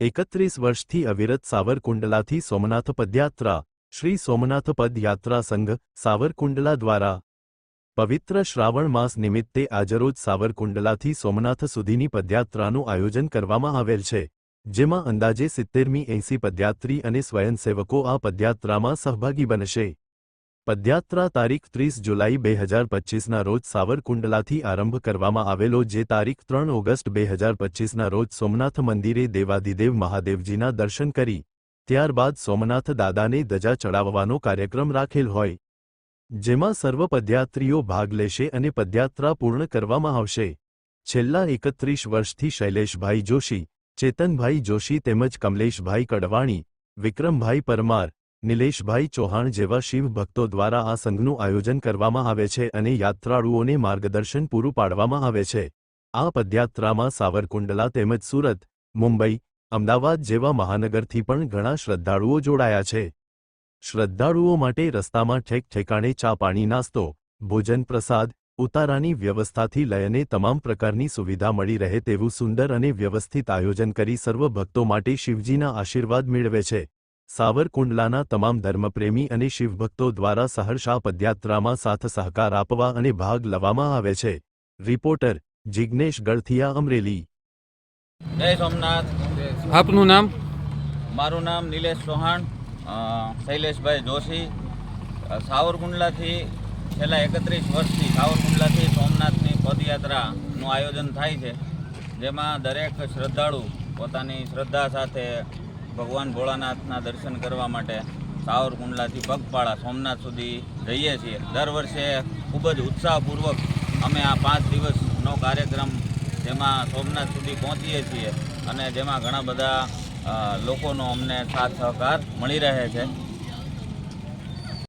એકત્રીસ વર્ષથી અવિરત સાવરકુંડલાથી સોમનાથ પદયાત્રા શ્રી સોમનાથ પદયાત્રા સંઘ, સાવરકુંડલા દ્વારા. પવિત્ર શ્રાવણ માસ નિમિત્તે આજરોજ સાવરકુંડલાથી સોમનાથ સુધીની પદયાત્રાનું આયોજન કરવામાં આવેલ છે, જેમાં અંદાજે સિત્તેરમી એંસી પદયાત્રી અને સ્વયંસેવકો આ પદયાત્રામાં સહભાગી બનશે. પદયાત્રા તારીખ ત્રીસ જુલાઈ બે હજાર પચ્ચીસના રોજ સાવરકુંડલાથી આરંભ કરવામાં આવેલો જે તારીખ ત્રણ ઓગસ્ટ બે હજાર પચ્ચીસના રોજ સોમનાથ મંદિરે દેવાદિદેવ મહાદેવજીના દર્શન કરી, ત્યારબાદ સોમનાથ દાદાને ધજા ચડાવવાનો કાર્યક્રમ રાખેલ હોય. જેમાં સર્વ પદયાત્રીઓ ભાગ લેશે અને પદયાત્રા પૂર્ણ કરવામાં આવશે. છેલ્લા એકત્રીસ વર્ષથી શૈલેષભાઈ જોશી, ચેતનભાઈ જોશી તેમજ કમલેશભાઈ કડવાણી, વિક્રમભાઈ પરમાર નિલેશભાઈ ચૌહાણ જેવા શિવ ભક્તો દ્વારા આ સંઘનું આયોજન કરવામાં આવે છે અને યાત્રાળુઓને માર્ગદર્શન પૂરું પાડવામાં આવે છે. આ પદયાત્રામાં સાવરકુંડલા તેમજ સુરત, મુંબઈ, અમદાવાદ જેવા મહાનગરથી પણ ઘણા શ્રદ્ધાળુઓ જોડાયા છે. શ્રદ્ધાળુઓ માટે રસ્તામાં ઠેક ઠેકાણે ચા પાણી નાસ્તો, ભોજન પ્રસાદ, ઉતારાની વ્યવસ્થાથી લઈને તમામ પ્રકારની સુવિધા મળી રહે તેવું સુંદર અને વ્યવસ્થિત આયોજન કરી સર્વ ભક્તો માટે શિવજીના આશીર્વાદ મેળવે છે. સાવરકુંડલાના તમામ ધર્મપ્રેમી અને શિવભક્તો દ્વારા સહર્ષા પદયાત્રામાં સાથ સહકાર આપવા અને ભાગ લેવામાં આવે છે. રિપોર્ટર જિગ્નેશ ગળથિયા અમરેલી. જય સોમનાથ. આપનું નામ? મારું નામ નિલેશ ચૌહાણ શૈલેષભાઈ જોશી. સાવરકુંડલાથી છેલ્લા એકત્રીસ વર્ષથી સાવરકુંડલાથી સોમનાથની પદયાત્રાનું આયોજન થાય છે. જેમાં દરેક શ્રદ્ધાળુ પોતાની શ્રદ્ધા સાથે ભગવાન ભોળાનાથના દર્શન કરવા માટે સાવરકુંડલાથી પગપાળા સોમનાથ સુધી જઈએ છીએ. દર વર્ષે ખૂબ જ ઉત્સાહપૂર્વક અમે આ પાંચ દિવસનો કાર્યક્રમ જેમાં સોમનાથ સુધી પહોંચીએ છીએ અને જેમાં ઘણા બધા લોકોનો અમને સાથ સહકાર મળી રહે છે.